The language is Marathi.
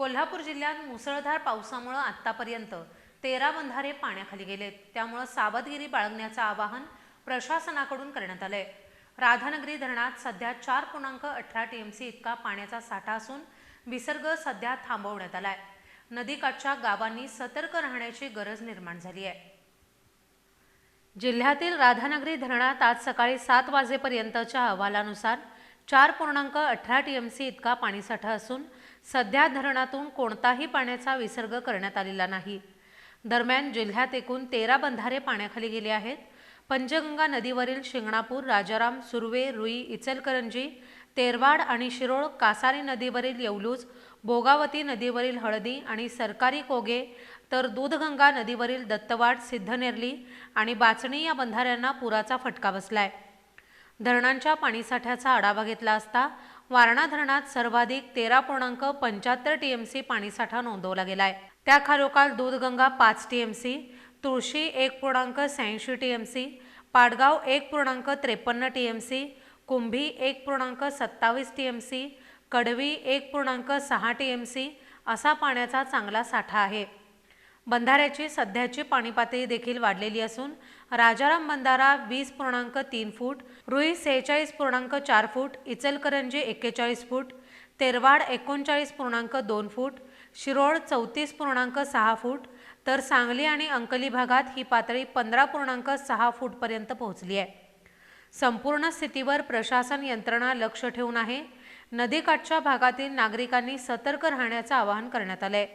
कोल्हापूर जिल्ह्यात मुसळधार पावसामुळं आतापर्यंत तेरा बंधारे पाण्याखाली गेलेत. त्यामुळं सावधगिरी बाळगण्याचं आवाहन प्रशासनाकडून करण्यात आलंय. राधानगरी धरणात सध्या चार पूर्णांक अठरा टीएमसी इतका पाण्याचा साठा असून विसर्ग सध्या थांबवण्यात आलाय. नदीकाठच्या गावांनी सतर्क राहण्याची गरज निर्माण झाली आहे. जिल्ह्यातील राधानगरी धरणात आज सकाळी सात वाजेपर्यंतच्या अहवालानुसार चार पूर्णांक अठरा टी एम सी इतका पाणीसाठा असून सध्या धरणातून कोणताही पाण्याचा विसर्ग करण्यात आलेला नाही. दरम्यान जिल्ह्यात एकूण तेरा बंधारे पाण्याखाली गेले आहेत. पंचगंगा नदीवरील शिंगणापूर राजाराम सुर्वे रुई इचलकरंजी तेरवाड आणि शिरोळ कासारी नदीवरील येवलूज भोगावती नदीवरील हळदी आणि सरकारी कोगे तर दूधगंगा नदीवरील दत्तवाड सिद्धनेरली आणि बाचणी या बंधाऱ्यांना पुराचा फटका बसलाय. धरणांच्या पाणीसाठ्याचा आढावा घेतला असता वारणा धरणात सर्वाधिक तेरा पूर्णांक पंच्याहत्तर टीएमसी पाणीसाठा नोंदवला गेलाय. त्याखालोखाल दूधगंगा पाच टीएमसी तुळशी एक पूर्णांक शहाऐंशी टीएमसी पाडगाव एक पूर्णांक त्रेपन्न टीएमसी कुंभी एक पूर्णांक सत्तावीस टीएमसी कडवी एक पूर्णांक सहा टीएमसी असा पाण्याचा चांगला साठा आहे. बंधाऱ्याची सध्याची पाणी पातळी देखील वाढलेली असून राजाराम बंधारा वीस पूर्णांक तीन फूट रुई सेहेचाळीस पूर्णांक चार फूट इचलकरंजी एक्केचाळीस फूट तेरवाड एकोणचाळीस पूर्णांक दोन फूट शिरोळ चौतीस पूर्णांक सहा फूट तर सांगली आणि अंकली भागात ही पातळी पंधरा पूर्णांक सहा फूटपर्यंत पोहोचली आहे. संपूर्ण स्थितीवर प्रशासन यंत्रणा लक्ष ठेवून आहे. नदीकाठच्या भागातील नागरिकांनी सतर्क राहण्याचं आवाहन करण्यात आलंय.